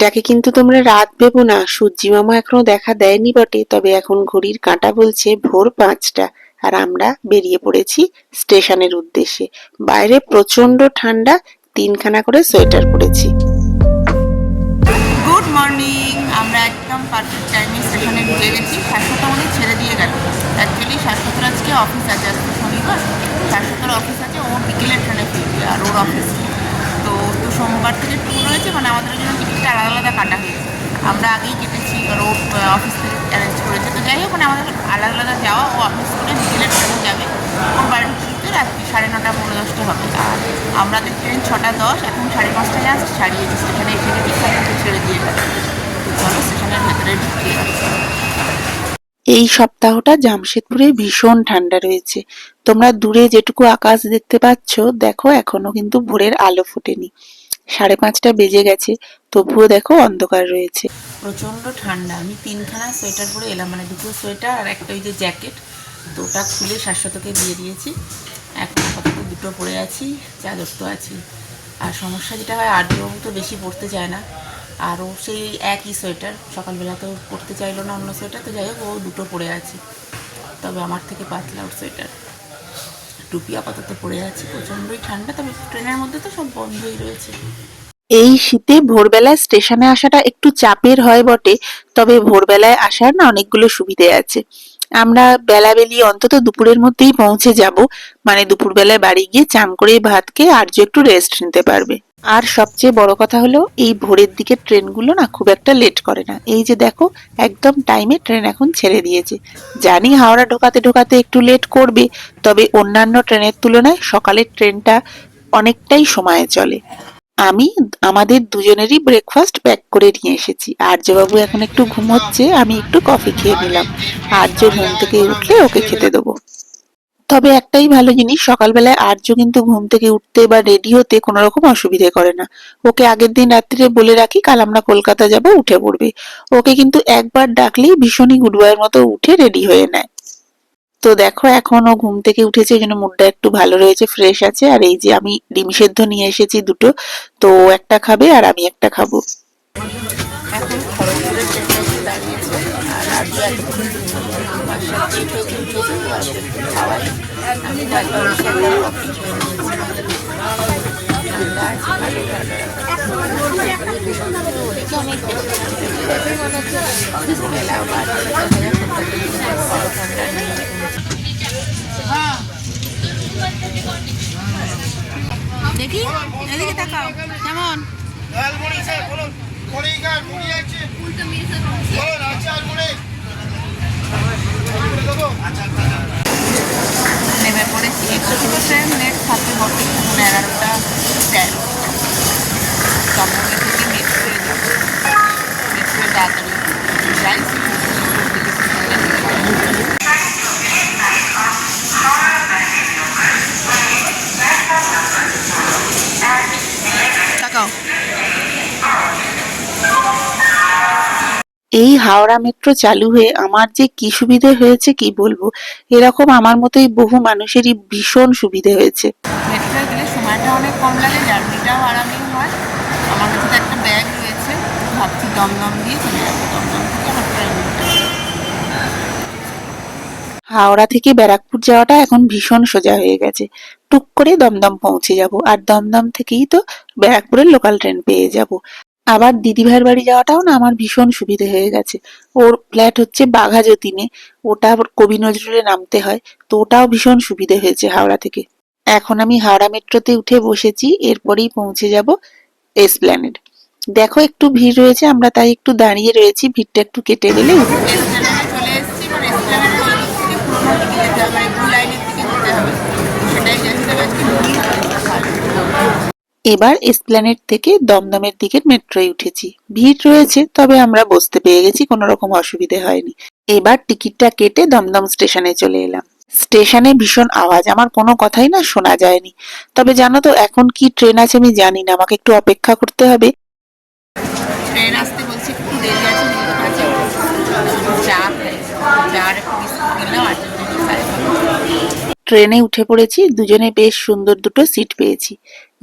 এটাকে কিন্তু তোমরা রাত ভেবো না। সূর্যি মামা এখনও দেখা দেয়নি বটে, তবে এখন ঘড়ির কাঁটা বলছে ভোর পাঁচটা। আর আমরা বেরিয়ে পড়েছি স্টেশনের উদ্দেশ্যে। বাইরে প্রচণ্ড ঠান্ডা, তিনখানা করে সোয়েটার পরেছি। গুড মর্নিং আমরা একদম পারফেক্ট টাইমে স্টেশনে ঢুকে গেছি। শাশ্বত আমাদের ছেড়ে দিয়ে গেল। অ্যাকচুয়ালি শাশ্বতর আজকে অফিস আছে, আজকে শনিবার। শাশ্বতর অফিস আছে, ও বিকেলে ট্রেনে ফিরবে, আর ওর অফিস তো সোমবার থেকে ট্যুর রয়েছে মানে আমাদের জন্য আলাদা আলাদা কাটা হয়েছে। আমরা আগেই কেটেছি আর অফিস থেকে অ্যারেঞ্জ করেছে। তো যাই হোক মানে আমাদের আলাদা আলাদা যাওয়া, ও অফিস করে বিকেলের ট্রেনে যাবে। ওর বাড়ি ফিরতে রাত্রি সাড়ে নটা পনেরো দশটা হবে। আর আমাদের ট্রেন ছটা দশ, এখন সাড়ে পাঁচটা যাচ্ছে ছাড়িয়েছি স্টেশনে এসে গেছি ছেড়ে দিয়ে চলো স্টেশনের ভেতরে ঢুকে এই সপ্তাহটা জামশেদপুরে ভীষণ ঠান্ডা রয়েছে। তোমরা দূরে যেটুকু আকাশ দেখতে পাচ্ছ, দেখো এখনও কিন্তু ভোরের আলো ফোটেনি। সাড়ে পাঁচটা বেজে গেছে, তবুও দেখো অন্ধকার রয়েছে। প্রচণ্ড ঠান্ডা, আমি তিনখানা সোয়েটার পরে এলাম মানে দুটো সোয়েটার আর একটা ওই যে জ্যাকেট তো ওটা খুলে শাশ্বতকে দিয়ে দিয়েছি, এখন দুটো পরে আছি, চাদর তো আছি। আর সমস্যা যেটা হয় আর্যবাবু তো বেশি পরতে চায় না আর ও সেই একই সোয়েটার, সকালবেলা তো পরতে চাইলো না অন্য সোয়েটার, তো যাই হোক, ও দুটো পরে আছে। তবে আমার থেকে পাতলা ওর সোয়েটার। টুপি আপাতত পরে আছে, প্রচণ্ডই ঠান্ডা, তবে ট্রেনের মধ্যে তো সব বন্ধই রয়েছে। এই শীতে ভোরবেলায় স্টেশনে আসাটা একটু চাপের হয় বটে, তবে ভোরবেলায় আসার না অনেকগুলো সুবিধে আছে। আমরা বেলা বেলি অন্তত দুপুরের মধ্যেই পৌঁছে যাব মানে দুপুরবেলায় বাড়ি গিয়ে চান করে ভাত খেয়ে আর্য একটু রেস্ট নিতে পারবে। আর সবচেয়ে বড় কথা হলো, এই ভোরের দিকে ট্রেনগুলো না খুব একটা লেট করে না। এই যে দেখো, একদম টাইমে ট্রেন এখন ছেড়ে দিয়েছে। জানি হাওড়া ঢোকাতে ঢোকাতে একটু লেট করবে, তবে অন্যান্য ট্রেনের তুলনায় সকালের ট্রেনটা অনেকটাই সময়ে চলে। আমি, আমাদের দুজনেরই ব্রেকফাস্ট প্যাক করে নিয়ে এসেছি। আর্যবাবু এখন একটু ঘুমোচ্ছে, আমি একটু কফি খেয়ে নিলাম। আর্য ঘুম থেকে উঠলে ওকে খেতে দেবো। তবে একটাই ভালো জিনিস, সকালবেলায় আর্য কিন্তু ঘুম থেকে উঠতে বা রেডি হতে কোনো রকম অসুবিধে করে না। ওকে আগের দিন রাত্রিরে বলে রাখি, কাল আমরা কলকাতা যাব, উঠে পড়বে। ওকে কিন্তু একবার ডাকলেই ভীষণই গুডবয়ের মতো উঠে রেডি হয়ে নেয়। তো দেখো, এখন ও ঘুম থেকে উঠেছে, এই জন্য মুডটা একটু ভালো রয়েছে ফ্রেশ আছে। আর এই যে আমি ডিম সেদ্ধ নিয়ে এসেছি দুটো, তো একটা খাবে আর আমি একটা খাব। এখন দেখা এদিকে তাকাও কেমন? স্যার বলুন মুড়ি আছে বলুন আচার মুড়ি দেবো নেমে পড়েছি একশো ট্রেন নেট থাকে বটে এগারোটা তেরো দমদমে থেকে মেট্রোয়ে যাব। মেট্রোয়ে তাড়াতাড়ি এই হাওড়া মেট্রো চালু হয়ে আমার যে কি সুবিধে হয়েছে কি বলব এরকম আমার মতোই বহু মানুষেরই ভীষণ সুবিধে হয়েছে। মেট্রোয় গেলে সময়টা অনেক কম লাগে জার্নিটাও হয়। আমার কাছে একটা ব্যাগ রয়েছে ভাবছি দমদম দিয়ে চলে যাব দমদম থেকে আমার হাওড়া থেকে ব্যারাকপুর যাওয়াটা এখন ভীষণ সোজা হয়ে গেছে। টুক করে দমদম পৌঁছে যাব আর দমদম থেকেই তো ব্যারাকপুরের লোকাল ট্রেন পেয়ে যাব। আবার দিদিভাইয়ের বাড়ি যাওয়াটাও না আমার ভীষণ সুবিধে হয়ে গেছে। ওর ফ্ল্যাট হচ্ছে বাঘা যতীনে। ওটা কবি নজরুলে নামতে হয়। তো ওটাও ভীষণ সুবিধে হয়েছে হাওড়া থেকে। এখন আমি হাওড়া মেট্রোতে উঠে বসেছি। এরপরেই পৌঁছে যাব এসপ্ল্যানেড দেখো, একটু ভিড় রয়েছে, আমরা তাই একটু দাঁড়িয়ে রয়েছি। ভিড়টা একটু কেটে গেলে এবার এসপ্ল্যানেড থেকে দমদমের দিকের মেট্রোয় উঠেছি। ভিড় রয়েছে তবে আমরা বসতে পেয়ে গেছি কোনো রকম অসুবিধে হয়নি। এবার টিকিটটা কেটে দমদম স্টেশনে চলে এলাম। স্টেশনে ভীষণ আওয়াজ আমার কোনো কথাই না শোনা যায়নি। তবে জানো তো এখন কি ট্রেন আছে আমি জানি না আমাকে একটু অপেক্ষা করতে হবে। ট্রেন আসতে বলছি একটু দেরি আছে চা চা আর একটু বিস্কুট নিলাম আর জন্য সাড়ে ছটা। ট্রেনে উঠে পড়েছি দুজনে বেশ সুন্দর দুটো সিট পেয়েছি।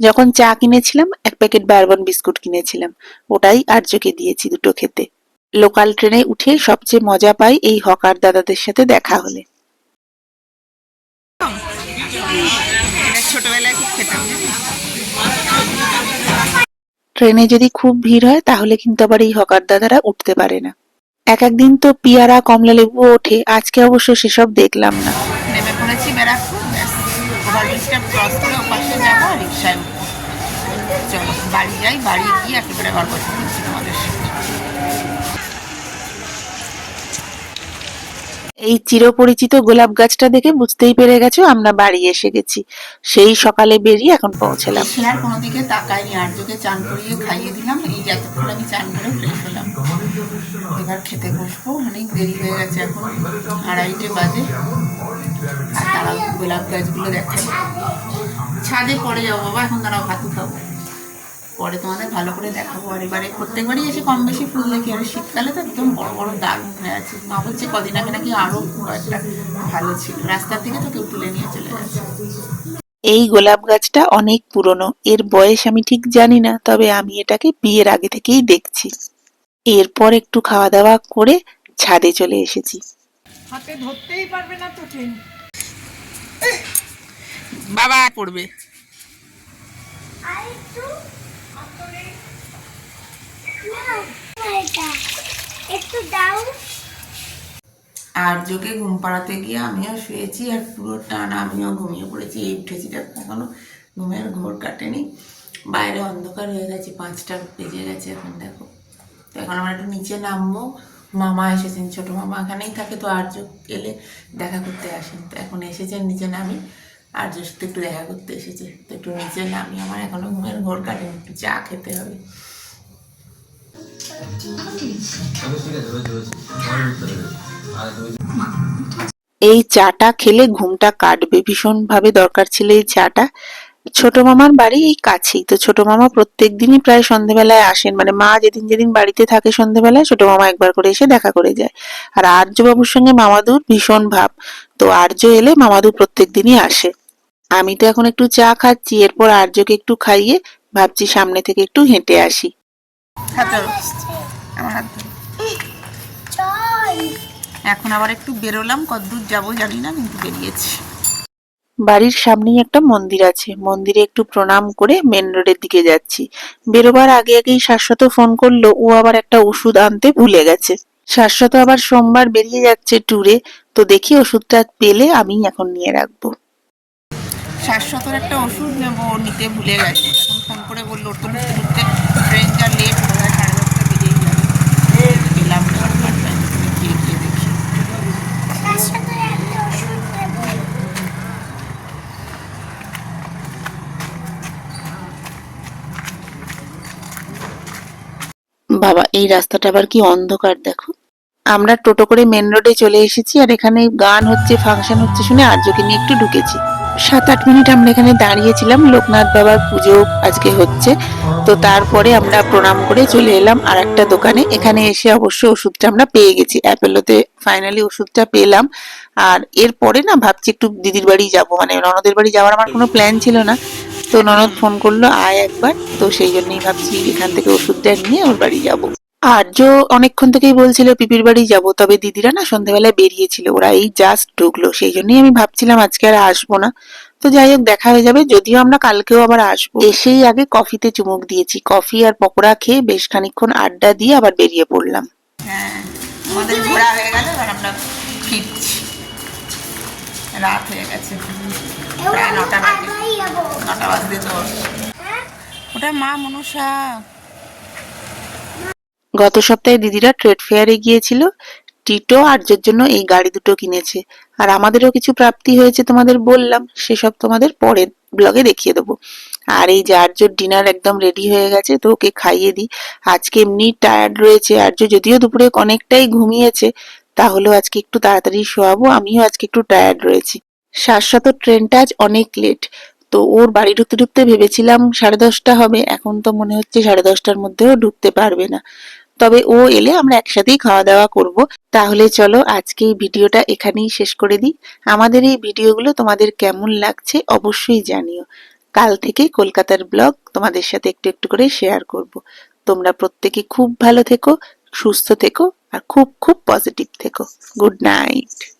যখন চা কিনেছিলাম এক প্যাকেট বারবন বিস্কুট কিনেছিলাম। ওটাই আর্যকে দিয়েছি দুটো খেতে। লোকাল ট্রেনে উঠে সবচেয়ে মজা পাই এই হকার দাদাদের সাথে দেখা হলে। ছোটবেলায় খুব খেতাম। ট্রেনে যদি খুব ভিড় হয় তাহলে কিন্তু আবার এই হকার দাদারা উঠতে পারে না। এক একদিন তো পিয়ারা কমলা লেবু ওঠে আজকে অবশ্য সেসব দেখলাম না। নেমে পড়েছি ব্যারাকপুর ক্রস করে ওপাশে যাব। চলো বাড়ি যাই বাড়ি গিয়ে একেবারে গল্প শুনছি তোমাদের এই চিরপরিচিত গোলাপ গাছটা দেখে বুঝতেই পেরে গেছো, আমরা বাড়ি এসে গেছি। সেই সকালে বেরিয়ে এখন পৌঁছালাম। আর কোনো দিকে তাকায়নি আর্যকে চান করিয়ে খাইয়ে দিলাম, এই যতক্ষণ আমি চান করে ফ্রেশ হলাম এবার খেতে বসবো, অনেক দেরি হয়ে গেছে এখন, আড়াইটে বাজে। আর তারা গোলাপ গাছগুলো দেখাই। ছাদে পরে যাব বাবা, এখন তারা ভাতু খাব। পরে তোমাদের ভালো করে দেখাবো। আর এবারে প্রত্যেকবারই এসে কম বেশি ফুল দেখি। আর শীতকালে তো একদম বড় বড় দাগ হয়ে আছে। মা বলছে কদিন আগে নাকি আরও খুব একটা ভালো ছিল। রাস্তার থেকে তো কেউ তুলে নিয়ে চলে গেছে। এই গোলাপ গাছটা অনেক পুরনো। এর বয়স আমি ঠিক জানি না তবে আমি এটাকে বিয়ের আগে থেকেই দেখছি। এরপর একটু খাওয়া দাওয়া করে ছাদে চলে এসেছি। হাতে ধরতেই পারবে না তো ট্রেন বাবা পড়বে একটু আর যোগে ঘুম পাড়াতে গিয়ে আমিও শুয়েছি আর পুরো টান আমিও ঘুমিয়ে পড়েছি। এই উঠেছি এখনও ঘুমের ঘোর কাটেনি। বাইরে অন্ধকার হয়ে গেছে, পাঁচটা বেজে গেছে এখন দেখো। তো এখন আমরা একটু নিচে নামবো। মামা এসেছেন, ছোট মামা এখানেই থাকে, তো আর্য এলে দেখা করতে আসেন। তো এখন এসেছেন, নিচে নামি। আর্যর সাথে একটু দেখা করতে এসেছে, তো একটু নিচে নামি। আমার এখনও ঘুমের ঘোর কাটেনি, একটু চা খেতে হবে। এই চাটা খেলে ঘুমটা কাটবে ভীষণ ভাবে দরকার ছিল এই চাটা। ছোট মামার বাড়ি এই কাছেই, তো ছোট মামা প্রত্যেক দিনই প্রায় সন্ধেবেলায় আসেন। মানে মা যেদিন যেদিন বাড়িতে থাকে সন্ধেবেলায়, ছোট মামা একবার করে এসে দেখা করে যায়। আর আর্য বাবুর সঙ্গে মামাদুর ভীষণ ভাব, তো আর্য এলে মামাদুর প্রত্যেক দিনই আসে। আমি তো এখন একটু চা খাচ্ছি, এরপর আর্যকে একটু খাইয়ে ভাবছি সামনে থেকে একটু হেঁটে আসি। হাত ধরো আমার হাত ধরো। এখন আবার একটু বেরোলাম কতদূর যাব জানি না কিন্তু বেরিয়েছি। বাড়ির সামনেই একটা মন্দির আছে। মন্দিরে একটু প্রণাম করে মেন রোডের দিকে যাচ্ছি। বেরোবার আগে আগেই শাশ্বত ফোন করল ও আবার একটা ওষুধ আনতে ভুলে গেছে। শাশ্বত আবার সোমবার বেরিয়ে যাচ্ছে ট্যুরে তো দেখি ওষুধটা পেলে আমি এখন নিয়ে রাখব। শাশ্বতর একটা ওষুধ নেব ও নিতে ভুলে গেছে। এখন ফোন করে বলল ওর তো ঢুকতে ঢুকতে ট্রেন যা লেট হয়ে যায় সাড়ে দশটা বেরিয়েই যাবে গেলাম এবার পাঁচটায় গিয়ে গিয়ে দেখি তার সাথে একটা ওষুধ দেবো বাবা, এই রাস্তাটা আবার কি অন্ধকার, দেখো। আমরা টোটো করে মেন রোডে চলে এসেছি, আর এখানে গান হচ্ছে ফাংশন হচ্ছে শুনে আর্যকে নিয়ে একটু ঢুকেছি। সাত আট মিনিট আমরা এখানে দাঁড়িয়েছিলাম, লোকনাথ বাবার পুজো আজকে হচ্ছে। তো তারপরে আমরা প্রণাম করে চলে এলাম আর একটা দোকানে। এখানে এসে অবশ্য ওষুধটা আমরা পেয়ে গেছি। অ্যাপেলোতে ফাইনালি ওষুধটা পেলাম। আর এরপরে না, ভাবছি একটু দিদির বাড়ি যাব। মানে ননদের বাড়ি যাওয়ার আমার কোনো প্ল্যান ছিল না। তো ননদ ফোন করল আয় একবার। তো সেই জন্যই ভাবছি এখান থেকে ওষুধটা নিয়ে ওর বাড়ি যাব। আর্য অনেকক্ষণ থেকেই বলছিল পিপির বাড়ি যাব তবে দিদিরা না সন্ধ্যাবেলায় বেরিয়েছিল ওরা এই জাস্ট ঢুকলো। সেই জন্যই আমি ভাবছিলাম আজকে আর আসব না। তো যাই হোক দেখা হয়ে যাবে যদিও আমরা কালকেও আবার আসব। এসেই আগে কফিতে চুমুক দিয়েছি। কফি আর পকোড়া খেয়ে বেশ খানিকক্ষণ আড্ডা দিয়ে আবার বেরিয়ে পড়লাম। হ্যাঁ আমাদের ঘোরা হয়ে গেল এবার আমরা ফিরছি। রাত হয়ে গেছে। প্রায় নটা বাজে আগাই যাব নটা বাজতে তো হ্যাঁ মা মনসা। গত সপ্তাহে দিদিরা ট্রেড ফেয়ারে গিয়েছিল। টিটো আর্যের জন্য এই গাড়ি দুটো কিনেছে। আর আমাদেরও কিছু প্রাপ্তি হয়েছে তোমাদের বললাম। সেসব তোমাদের পরের ব্লগে দেখিয়ে দেবো। আর এই যে আর্যর ডিনার একদম রেডি হয়ে গেছে, তো ওকে খাইয়ে দিই। আজকে এমনি টায়ার্ড রয়েছে। আর্য যদিও দুপুরে অনেকটাই ঘুমিয়েছে, তাহলেও আজকে একটু তাড়াতাড়ি শোয়াবো। আমিও আজকে একটু টায়ার্ড রয়েছি। শাশ্বত ট্রেনটা আজ অনেক লেট। তো ওর বাড়ি ঢুকতে ঢুকতে ভেবেছিলাম সাড়ে দশটা হবে, এখন তো মনে হচ্ছে সাড়ে দশটার মধ্যেও ঢুকতে পারবে না। তবে ও এলে আমরা একসাথেই খাওয়া দাওয়া করব। তাহলে চলো আজকে এই ভিডিওটা এখানেই শেষ করে দিই। আমাদের এই ভিডিওগুলো তোমাদের কেমন লাগছে অবশ্যই জানিও। কাল থেকে কলকাতার ব্লগ তোমাদের সাথে একটু একটু করে শেয়ার করব। তোমরা প্রত্যেকে খুব ভালো থেকো, সুস্থ থেকো, আর খুব খুব পজিটিভ থেকো। Good night.